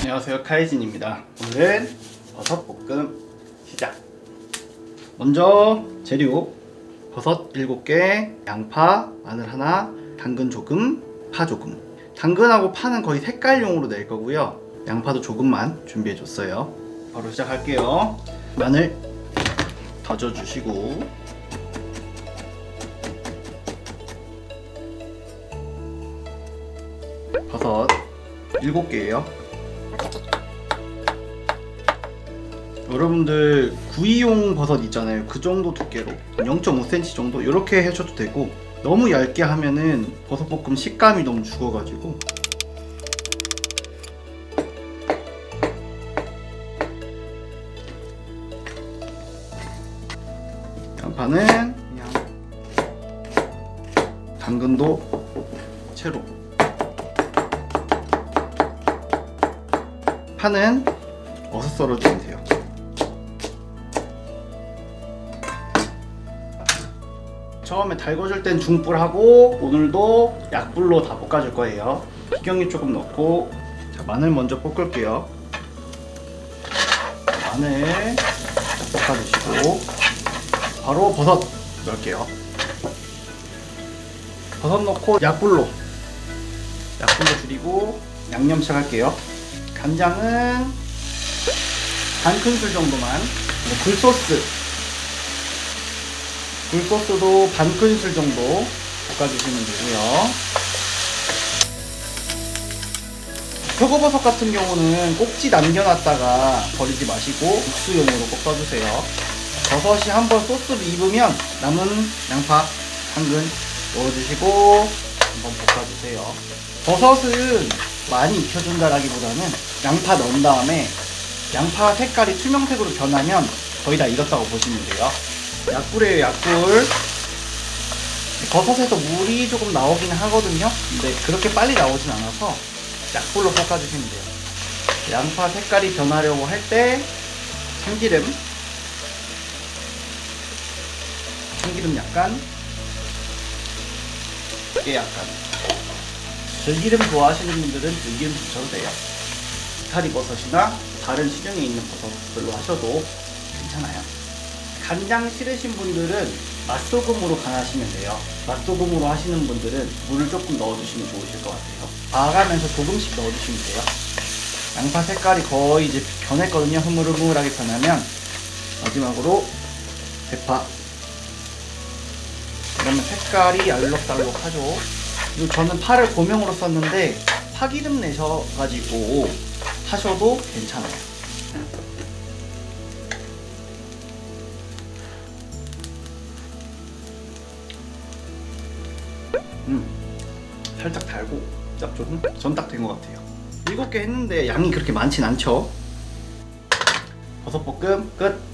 안녕하세요. 카이진입니다. 오늘은 버섯 볶음 시작. 먼저 재료 버섯 7개 양파 마늘 하나 당근 조금 파 조금. 당근하고 파는 거의 색깔용으로 낼 거고요. 양파도 조금만 준비해 줬어요. 바로 시작할게요. 마늘 다져 주시고. 버섯 7개예요 여러분들 구이용 버섯 있잖아요. 그 정도 두께로. 0.5cm 정도? 이렇게 해줘도 되고 너무 얇게 하면은 버섯볶음 식감이 너무 죽어가지고. 양파는 그냥. 당근도 채로 파는 어슷 썰어 주면 돼요. 처음에 달궈줄 땐 중불하고 오늘도 약불로 다 볶아줄 거예요. 식용유 조금 넣고 자, 마늘 먼저 볶을게요. 마늘 볶아주시고 바로 버섯 넣을게요. 버섯 넣고 약불로 약불로 줄이고 양념 시작할게요. 간장은 반 큰술 정도만. 그리고 굴소스. 굴소스도 반 큰술 정도 볶아주시면 되고요. 표고버섯 같은 경우는 꼭지 남겨놨다가 버리지 마시고 육수용으로 꼭 써주세요. 버섯이 한번 소스를 입으면 남은 양파, 당근 넣어주시고 한번 볶아주세요 버섯은 많이 익혀준다라기보다는 양파 넣은 다음에 양파 색깔이 투명색으로 변하면 거의 다 익었다고 보시면 돼요. 약불이에요, 약불. 버섯에서 물이 조금 나오긴 하거든요. 근데 그렇게 빨리 나오진 않아서 약불로 볶아주시면 돼요. 양파 색깔이 변하려고 할 때 참기름, 참기름 약간, 깨 약간. 들기름 좋아하시는 분들은 들기름 드셔도 돼요. 이파리 버섯이나 다른 시중에 있는 버섯들로 하셔도 괜찮아요. 간장 싫으신 분들은 맛소금으로 간하시면 돼요. 맛소금으로 하시는 분들은 물을 조금 넣어주시면 좋으실 것 같아요. 봐가면서 조금씩 넣어주시면 돼요. 양파 색깔이 거의 이제 변했거든요. 흐물흐물하게 변하면 마지막으로 대파. 그러면 색깔이 알록달록하죠. 저는 파를 고명으로 썼는데 파기름 내셔가지고 하셔도 괜찮아요. 음, 살짝 달고 짭조름 전딱 된 것 같아요. 일곱 개 했는데 양이 그렇게 많진 않죠. 버섯볶음 끝.